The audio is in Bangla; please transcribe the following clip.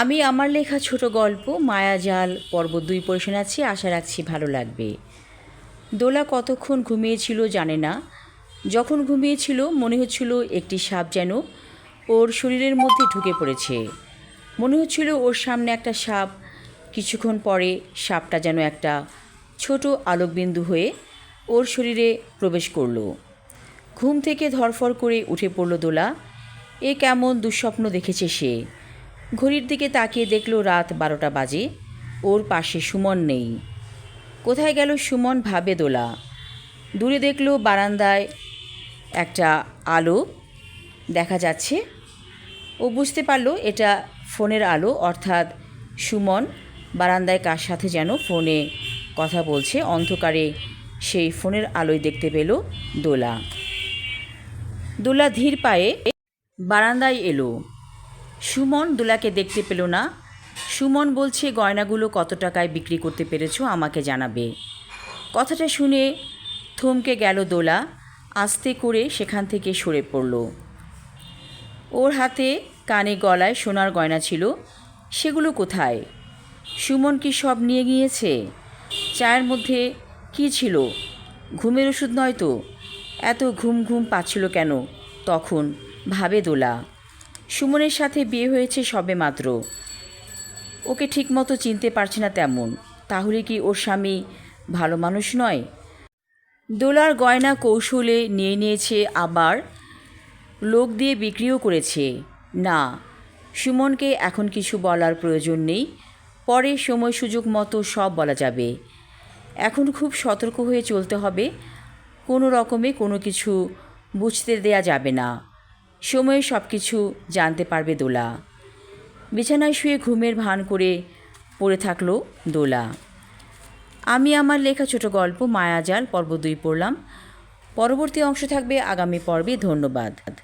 আমি আমার লেখা ছোট গল্প মায়াজাল পর্ব দুই পড়ে শোনাচ্ছি, আশা রাখছি ভালো লাগবে। দোলা কতক্ষণ ঘুমিয়েছিল জানে না। যখন ঘুমিয়েছিল, মনে হচ্ছিল একটি সাপ যেন ওর শরীরের মধ্যে ঢুকে পড়েছে। মনে হচ্ছিল ওর সামনে একটা সাপ। কিছুক্ষণ পরে সাপটা যেন একটা ছোট আলোকবিন্দু হয়ে ওর শরীরে প্রবেশ করল। ঘুম থেকে ধরফর করে উঠে পড়ল দোলা। এ কেমন দুঃস্বপ্ন দেখেছে সে। ঘড়ির দিকে তাকিয়ে দেখল রাত বারোটা বাজে। ওর পাশে সুমন নেই। কোথায় গেল সুমন ভাবে দোলা। দূরে দেখল বারান্দায় একটা আলো দেখা যাচ্ছে। ও বুঝতে পারল এটা ফোনের আলো, অর্থাৎ সুমন বারান্দায় কার সাথে যেন ফোনে কথা বলছে। অন্ধকারে সেই ফোনের আলোয় দেখতে পেল দোলা। দোলা ধীর পায়ে বারান্দায় এলো। সুমন দোলাকে দেখতে পেল না। সুমন বলছে, গয়নাগুলো কত টাকায় বিক্রি করতে পেরেছ আমাকে জানাবে। কথাটা শুনে থমকে গেল দোলা, আস্তে করে সেখান থেকে সরে পড়ল। ওর হাতে কানে গলায় সোনার গয়না ছিল। সেগুলো কোথায়? সুমন কি সব নিয়ে গিয়েছে? চায়ের মধ্যে কি ছিল? ঘুমের ওষুধ নয় তো? এত ঘুম ঘুম পাচ্ছিল কেন? তখন ভাবে দোলা। সুমনের সাথে বিয়ে হয়েছে সবে মাত্র। ওকে ঠিকমতো চিনতে পারছে না তেমন। তাহলে কি ওর স্বামী ভালো মানুষ নয়? দোলার গয়না কৌশলে নিয়ে নিয়েছে, আবার লোক দিয়ে বিক্রিও করেছে। না, সুমনকে এখন কিছু বলার প্রয়োজন নেই। পরে সময় সুযোগ মতো সব বলা যাবে। এখন খুব সতর্ক হয়ে চলতে হবে। কোনো রকমে কোনো কিছু বুঝতে দেয়া যাবে না। সময়ে সব কিছু জানতে পারবে দোলা। বিছানায় শুয়ে ঘুমের ভান করে পড়ে থাকল দোলা। আমি আমার লেখা ছোট গল্প মায়াজাল পর্ব দুই পড়লাম। পরবর্তী অংশ থাকবে আগামী পর্বে, ধন্যবাদ।